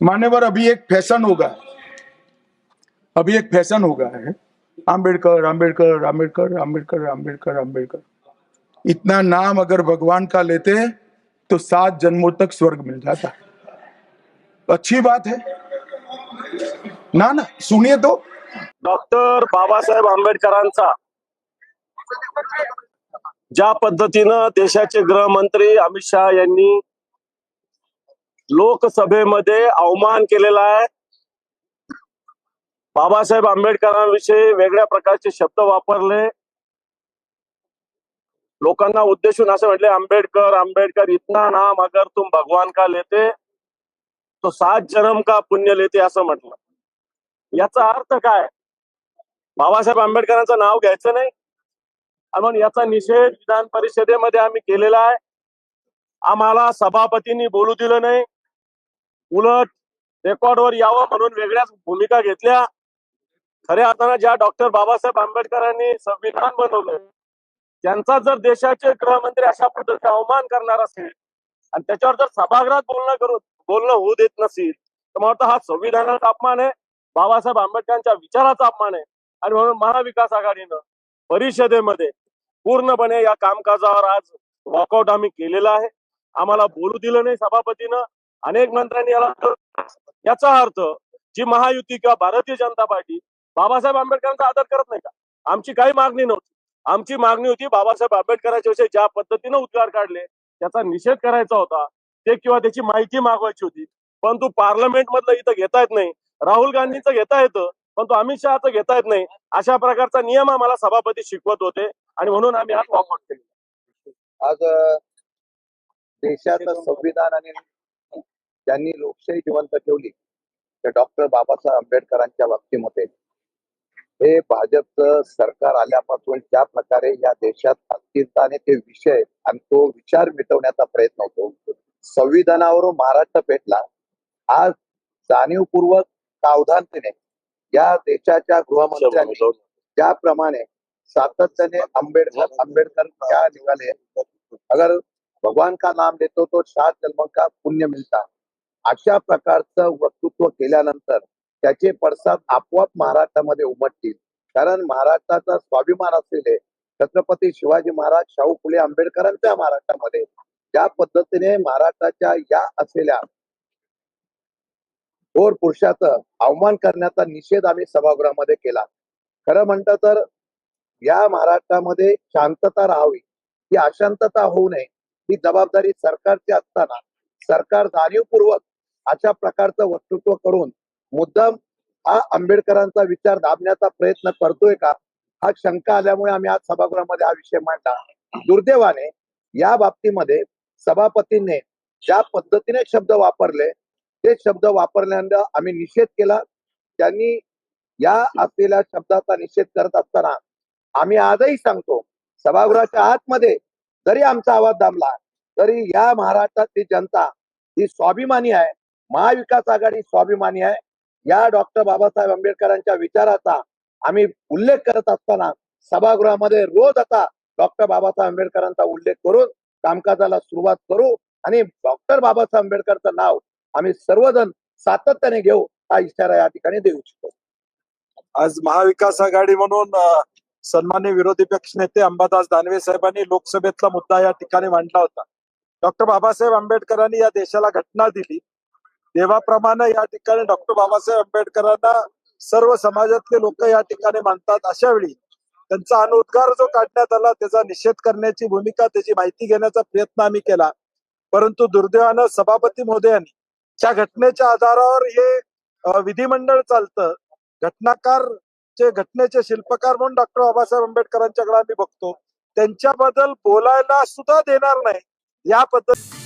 मान्यवर अभी एक फैशन होगा। अभी एक फैशन होगा है। आम्बेडकर आम्बेडकर आम्बेडकर आम्बेडकर आम्बेडकर आम्बेडकर इतना नाम अगर भगवान का लेते तो सात जन्मों तक स्वर्ग मिल जाता। अच्छी बात है। ना ना सुनिए तो। डॉक्टर बाबासाहेब आंबेडकरांचा। ज्या पद्धतीनं देशाचे गृहमंत्री अमित शहा यांनी लोकसभेमध्ये अवमान केलेला आहे. बाबासाहेब आंबेडकरांविषयी वेगळ्या प्रकारचे शब्द वापरले. लोकांना उद्देशून असं म्हटले आंबेडकर आंबेडकर इतना नाम अगर तुम भगवान का लेते तो सात जन्म का पुण्य लेते असं म्हटलं. याचा अर्थ काय? बाबासाहेब आंबेडकरांचं नाव घ्यायचं नाही. म्हणून याचा निषेध विधान परिषदेमध्ये आम्ही केलेला आहे. आम्हाला सभापतींनी बोलू दिलं नाही. उलट रेकॉर्डवर यावं म्हणून वेगळ्याच भूमिका घेतल्या. खऱ्या अर्थानं ज्या डॉक्टर बाबासाहेब आंबेडकरांनी संविधान बनवलं त्यांचा जर देशाचे गृहमंत्री अशा पद्धतीने अवमान करणार असेल आणि त्याच्यावर जर सभागृहात बोलणं करू बोलणं होऊ देत नसेल तर मला वाटतं हा संविधानाचा अपमान आहे बाबासाहेब आंबेडकरांच्या विचाराचा अपमान आहे आणि म्हणून महाविकास आघाडीनं परिषदेमध्ये पूर्णपणे या कामकाजावर आज वॉकआउट आम्ही केलेला आहे. आम्हाला बोलू दिलं नाही सभापतीनं अनेक मंत्र्यांनी याला याचा अर्थ जी महायुती किंवा भारतीय जनता पार्टी बाबासाहेब आंबेडकरांचा आदर करत नाही का? आमची काही मागणी नव्हती. आमची मागणी होती बाबासाहेब आंबेडकरांच्या विषयी ज्या पद्धतीनं उद्गार काढले त्याचा निषेध करायचा होता. ते किंवा त्याची माहिती मागवायची होती. परंतु पार्लमेंट मधलं इथं घेता येत नाही. राहुल गांधींचं घेता येतं परंतु अमित शहाचं घेता येत नाही. अशा प्रकारचा नियम आम्हाला सभापती शिकवत होते आणि म्हणून आम्ही आज वॉकआउट केले आज देशाचं संविधान आणि ज्यांनी लोकशाही जिवंत ठेवली. ते डॉक्टर बाबासाहेब आंबेडकरांच्या बाबतीमध्ये. हे भाजपचं सरकार आल्यापासून ज्या प्रकारे या देशात अस्थिरता आणि ते विषय आणि तो विचार मिटवण्याचा प्रयत्न होतो. संविधानावरून महाराष्ट्र पेटला. आज जाणीवपूर्वक सावधानतेने या देशाच्या गृहमंत्र्यांनी ज्याप्रमाणे सातत्याने आंबेडकर आंबेडकर क्या निघाले अगर भगवान का नाम लेतो तो सात जन्म का पुण्य मिळता अशा प्रकारचं वक्तृत्व केल्यानंतर त्याचे पडसाद आपोआप महाराष्ट्रामध्ये उमटतील. कारण महाराष्ट्राचा स्वाभिमान असलेले छत्रपती शिवाजी महाराज शाहू फुले आंबेडकरांच्या महाराष्ट्रामध्ये ज्या पद्धतीने महाराष्ट्राच्या या असलेल्या थोर पुरुषाचं अवमान करण्याचा निषेध आम्ही सभागृहामध्ये केला. खरं म्हणतं तर या महाराष्ट्रामध्ये शांतता राहावी ही अशांतता होऊ नये ही जबाबदारी सरकारची असताना सरकार जाणीवपूर्वक अशा प्रकारचं वक्तृत्व करून मुद्दाम हा आंबेडकरांचा विचार दाबण्याचा प्रयत्न करतोय का? हा शंका आल्यामुळे आम्ही आज सभागृहामध्ये हा विषय मांडला. दुर्दैवाने या बाबतीमध्ये सभापतींनी ज्या पद्धतीने शब्द वापरले ते शब्द वापरल्यानं आम्ही निषेध केला. त्यांनी या असलेल्या शब्दाचा निषेध करत असताना आम्ही आजही सांगतो सभागृहाच्या आतमध्ये जरी आमचा आवाज दाबला तरी या महाराष्ट्रातली जनता ही स्वाभिमानी आहे. महाविकास आघाडी स्वाभिमानी आहे. या डॉक्टर बाबासाहेब आंबेडकरांच्या विचाराचा आम्ही उल्लेख करत असताना सभागृहामध्ये रोज आता डॉक्टर बाबासाहेब आंबेडकरांचा उल्लेख करून कामकाजाला सुरुवात करू आणि डॉक्टर बाबासाहेब आंबेडकरचं नाव आम्ही सर्वजण सातत्याने घेऊ हा इशारा या ठिकाणी देऊ इच्छितो. आज महाविकास आघाडी म्हणून सन्मान्य विरोधी पक्ष नेते अंबादास दानवे साहेबांनी लोकसभेतला मुद्दा या ठिकाणी मांडला होता. डॉक्टर बाबासाहेब आंबेडकरांनी या देशाला घटना दिली. देवाप्रमाणे या ठिकाणी डॉक्टर बाबासाहेब आंबेडकरांना सर्व समाजातले लोक या ठिकाणी मानतात. अशा वेळी त्यांचा अनुद्गार जो काढण्यात आला त्याचा निषेध करण्याची भूमिका त्याची माहिती घेण्याचा प्रयत्न आम्ही केला. परंतु दुर्दैवानं सभापती महोदयांनी त्या घटनेच्या आधारावर हे विधिमंडळ चालतं. घटनाकार जे घटनेचे शिल्पकार म्हणून डॉक्टर बाबासाहेब आंबेडकरांच्याकडे आम्ही बघतो त्यांच्याबद्दल बोलायला सुद्धा देणार नाही. या पद्धती